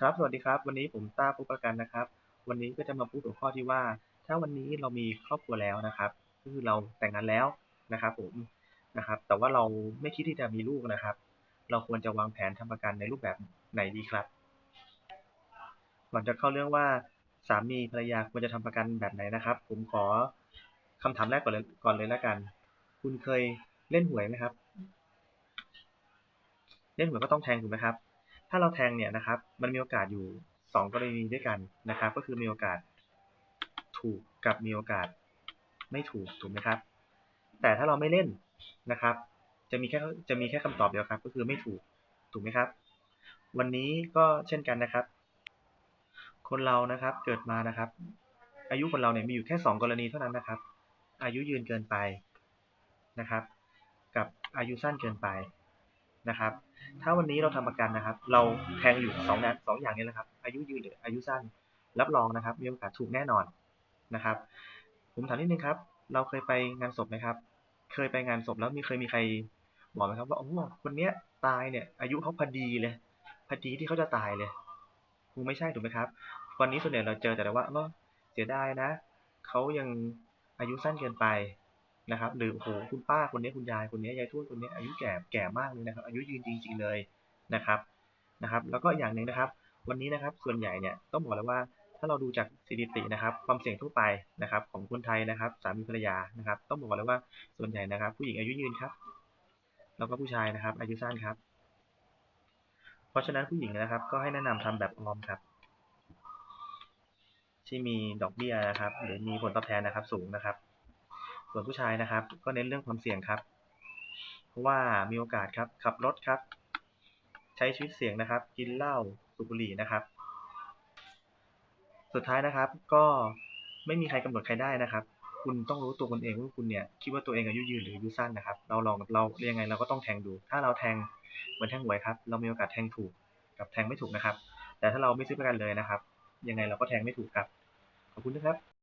ครับ สวัสดีครับ วันนี้ผมต้าผู้ประกันนะครับ วันนี้ก็จะมาพูดหัวข้อที่ว่า ถ้าวันนี้เรามีครอบครัวแล้วนะครับก็คือเราแต่งงานแล้วนะครับ ผมนะครับ แต่ว่าเราไม่คิดที่จะมีลูกนะครับ เราควรจะวางแผนทำประกันในรูปแบบไหนดีครับก่อนจะเข้าเรื่องว่าสามีภรรยาควรจะทำประกันแบบไหนนะครับ ผมขอคำถามแรกก่อนเลยก่อนเลยแล้วกัน คุณเคยเล่นหวยไหมครับ เล่นหวยก็ต้องแทงถูกไหมครับ ถ้าเราแทงเนี่ยนะครับ มันมีโอกาสอยู่สองกรณีด้วยกันนะครับ ก็คือมีโอกาสถูกกับมีโอกาสไม่ถูกถูกไหมครับ แต่ถ้าเราไม่เล่นนะครับ จะมีแค่จะมีแค่คำตอบเดียวครับ ก็คือไม่ถูกถูกไหมครับ วันนี้ก็เช่นกันนะครับ คนเรานะครับเกิดมานะครับ อายุคนเราเนี่ยมีอยู่แค่สองกรณีเท่านั้นนะครับ อายุยืนเกินไปนะครับ กับอายุสั้นเกินไป นะครับ ถ้าวันนี้เราทำประกันนะครับ เราแทงอยู่สองนั้นสองอย่างนี้แหละครับ อายุยืนหรืออายุสั้น รับรองนะครับ มีโอกาสถูกแน่นอนนะครับ ผมถามนิดนึงครับ เราเคยไปงานศพไหมครับ เคยไปงานศพแล้วมีเคยมีใครบอกไหมครับว่าโอ้คนเนี้ยตายเนี่ย อายุเขาพอดีเลยพอดีที่เขาจะตายเลยคงไม่ใช่ถูกไหมครับ วันนี้ส่วนใหญ่เราเจอแต่ว่าเสียดายนะเขายังอายุสั้นเกินไป นะครับ หรือโอ้โหคุณป้าคนนี้คุณยายคนนี้ยายทวดคนนี้อายุแก่แก่มากเลยนะครับ อายุยืนจริง ๆ เลยนะครับนะครับ แล้วก็อย่างหนึ่งนะครับ วันนี้นะครับส่วนใหญ่เนี่ยต้องบอกเลยว่าถ้าเราดูจากสถิตินะครับ ความเสี่ยงทั่วไปนะครับ ของคนไทยนะครับ สามีภรรยานะครับ ต้องบอกเลยว่าส่วนใหญ่นะครับ ผู้หญิงอายุยืนครับ แล้วก็ผู้ชายนะครับ อายุสั้นครับ เพราะฉะนั้นผู้หญิงนะครับ ก็ให้แนะนำทำแบบออมครับที่มีดอกเบี้ยนะครับ หรือมีผลตอบแทนนะครับสูงนะครับ ส่วนผู้ชายนะครับ ก็เน้นเรื่องความเสี่ยงครับ เพราะว่ามีโอกาสครับขับรถครับ ใช้ชีวิตเสี่ยงนะครับ กินเหล้าสูบบุหรี่นะครับ สุดท้ายนะครับ ก็ไม่มีใครกำหนดใครได้นะครับ คุณต้องรู้ตัวคุณเองว่าคุณเนี่ยคิดว่าตัวเองอายุยืนหรืออายุสั้นนะครับ เราลองเรายังไงเราก็ต้องแทงดู ถ้าเราแทงเหมือนแทงหวยครับ เรามีโอกาสแทงถูกกับแทงไม่ถูกนะครับ แต่ถ้าเราไม่ซื้อประกันเลยนะครับ ยังไงเราก็แทงไม่ถูกครับ ขอบคุณนะครับ